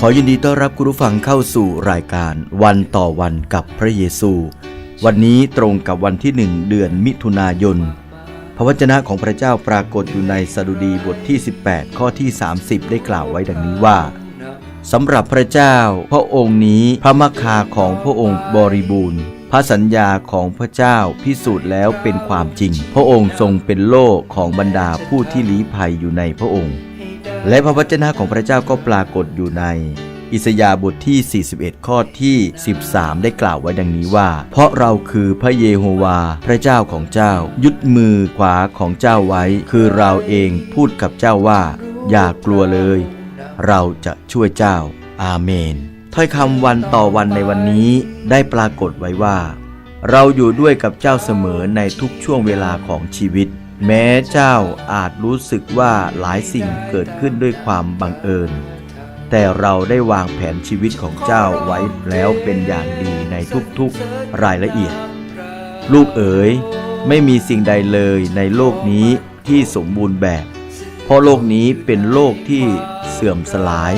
ขอยินดีต้อนรับคุณผู้ฟังเข้าสู่รายการวันต่อวันกับพระเยซู วันนี้ตรงกับวันที่หนึ่งเดือนมิถุนายน พระวจนะของพระเจ้าปรากฏอยู่ในสดุดีบทที่ 18 ข้อที่ 30 ได้กล่าวไว้ดังนี้ว่าสำหรับพระเจ้าพระองค์นี้พระมคาของพระองค์บริบูรณ์ พระสัญญาของพระเจ้าพิสูจน์แล้วเป็นความจริง พระองค์ทรงเป็นโลกของบรรดาผู้ที่ลี้ภัยอยู่ในพระองค์ และพระวจนะของพระเจ้าก็ปรากฏอยู่ใน อิสยาห์บทที่ 41 ข้อที่ 13 ได้กล่าวไว้ดังนี้ว่า เพราะเราคือพระเยโฮวา พระเจ้าของเจ้า ยึดมือขวาของเจ้าไว้ คือเราเองพูดกับเจ้าว่า อย่ากลัวเลย เราจะช่วยเจ้า อาเมนถ้อยคำวันต่อวันในวันนี้ได้ปรากฏไว้ว่า เราอยู่ด้วยกับเจ้าเสมอในทุกช่วงเวลาของชีวิต แม้เจ้าอาจรู้สึกว่าหลายสิ่งเกิดขึ้นด้วยความบังเอิญ แต่เราได้วางแผนชีวิตของเจ้าไว้แล้วเป็นอย่างดีในทุกๆรายละเอียด ลูกเอ๋ยไม่มีสิ่งใดเลยในโลกนี้ที่สมบูรณ์แบบ เพราะโลกนี้เป็นโลกที่เสื่อมสลาย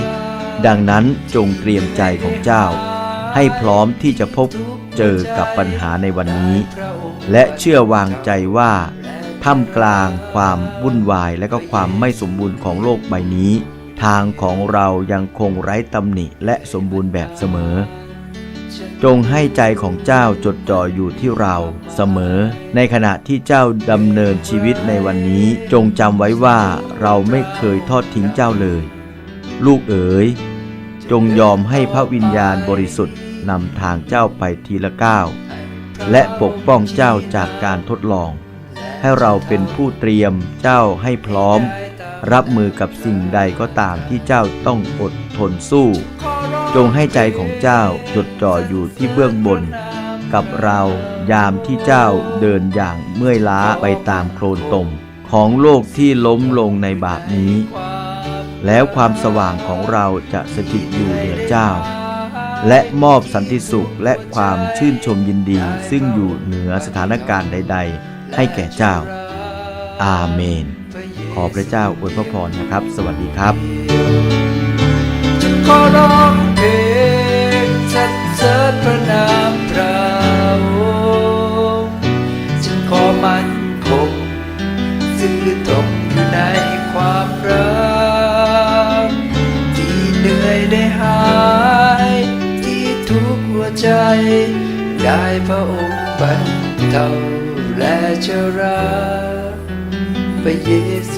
ดังนั้นจงเตรียมใจของเจ้า ให้พร้อมที่จะพบเจอกับปัญหาในวันนี้ และเชื่อวางใจว่า ท่ามกลางความวุ่นวายและก็ความไม่สมบูรณ์ของโลกใบนี้ ทางของเรายังคงไร้ตำหนิและสมบูรณ์แบบเสมอ จงให้ใจของเจ้าจดจ่ออยู่ที่เราเสมอ ในขณะที่เจ้าดำเนินชีวิตในวันนี้ จงจำไว้ว่าเราไม่เคยทอดทิ้งเจ้าเลย ลูกเอ๋ย จงยอมให้พระวิญญาณบริสุทธิ์นำทางเจ้าไปทีละก้าวและปกป้องเจ้าจากการทดลอง ให้เราเป็นผู้เตรียมเจ้าให้พร้อม รับมือกับสิ่งใดก็ตามที่เจ้าต้องอดทนสู้ จงให้ใจของเจ้าจดจ่ออยู่ที่เบื้องบน กับเรายามที่เจ้าเดินอย่างเมื่อยล้าไปตามโคลนตมของโลกที่ล้มลงในบาปนี้ แล้วความสว่างของเราจะสถิตอยู่เหนือเจ้า และมอบสันติสุขและความชื่นชมยินดีซึ่งอยู่เหนือสถานการณ์ใด ๆ ให้แก่เจ้า อาเมน ขอพระเจ้าอวยพระพรนะครับ สวัสดีครับขอร้องเพลงสรรเสริญพระนามพระองค์ฉันขอมันคงซื่อตรงอยู่ในความรัก ที่เหนื่อยได้หาย ที่ทุกหัวใจ ได้พระองค์บรรเทา และจะราพระเยซู